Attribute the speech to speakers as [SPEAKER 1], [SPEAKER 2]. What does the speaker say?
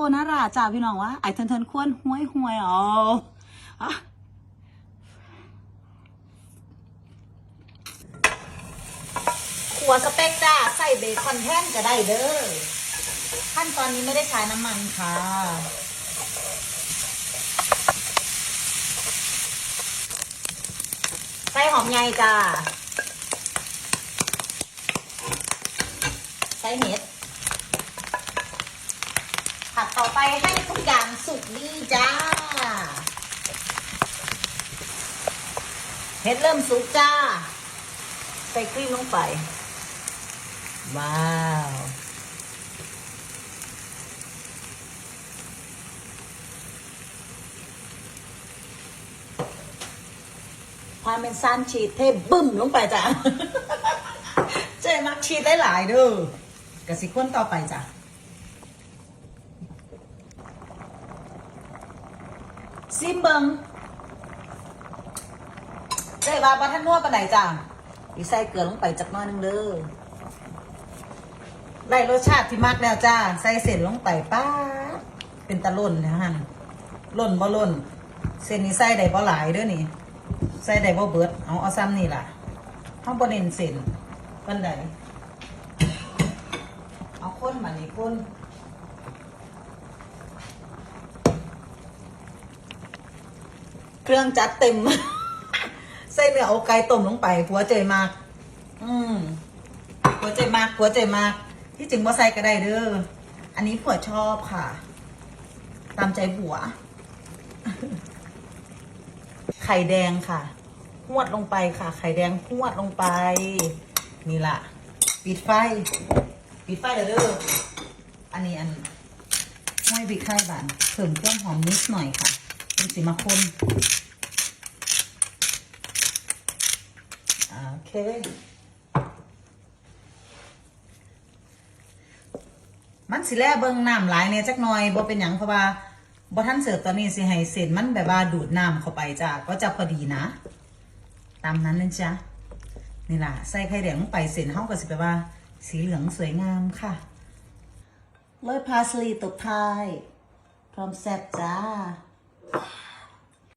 [SPEAKER 1] โบนาราจ้าพี่น้องวะไอ้เทินเทินควนห้วยห้วยอ๋ออะขัวสเต็กจ้าใส่เบคอนแท่นก็ได้เด้อขั้นตอนนี้ไม่ได้ใช้น้ำมันค่ะ ใส่หอมใหญ่จ้า ใส่เห็ด ผัดต่อไปให้ทุกอย่างสุกดีจ้าเห็ดเริ่มสุกจ้า ใส่ครีมลงไป ว้าวพาเป็นซานชีสเทบึ้มลงไปจ้ะเจ๊มักชีได้หลายๆเด้อกระสิข้นต่อไปจ้ะ ซิมเบิงเจ๊ว่าบัทันนัวปานไหนจ้ะอีใส่เกลือลงไปจักน้อยนึงเด้อได้รสชาติที่มักแล้วจ้า ใส่เส้นลงไปป้าเป็นตะล่นนะฮะล่นบ่ล่น เส้นนี้ใส่ได้บ่หลายเด้อนี่ ใส่ได้บ่เบิด เอาเอาซ้ำนี่ล่ะห้องบ่เน้นเส้นปันใดเอาข้นมานี่ข้น เครื่องจัดเต็ม ใส่เนื้ออไก่ต้มลงไปหัวใจมาก อืมหัวใจมากหัวใจมาก ที่จริงว่าใส่ก็ได้เด้ออันนี้ผัวชอบค่ะ ตามใจผัว ไข่แดงค่ะหวดลงไปค่ะ ไข่แดงหวดลงไป นี่ละปิดไฟ ปิดไฟเด้ออันนี้อันห้อยบิกไข่บานเพิ่มเครื่องหอมนิดหน่อยค่ะ เป็นสีมาคนโอเคมันสิแลเบิ่งน้ำหลายเนี่ยจักหน่อยบ่เป็นหยังเพราะว่าบ่ทันเสิร์ฟตอนนี้สิให้เส้นมันแบบว่าดูดน้ำเข้าไปจ้ะก็จะพอดีนะ ตามนั้นนะจ๊ะนี่ล่ะใส่ไข่แดงลงไปเส้นเฮาก็สิแบบว่า สีเหลืองสวยงามค่ะโรยพาสลีตบท้าย พร้อมแซ่บจ้า Ugh.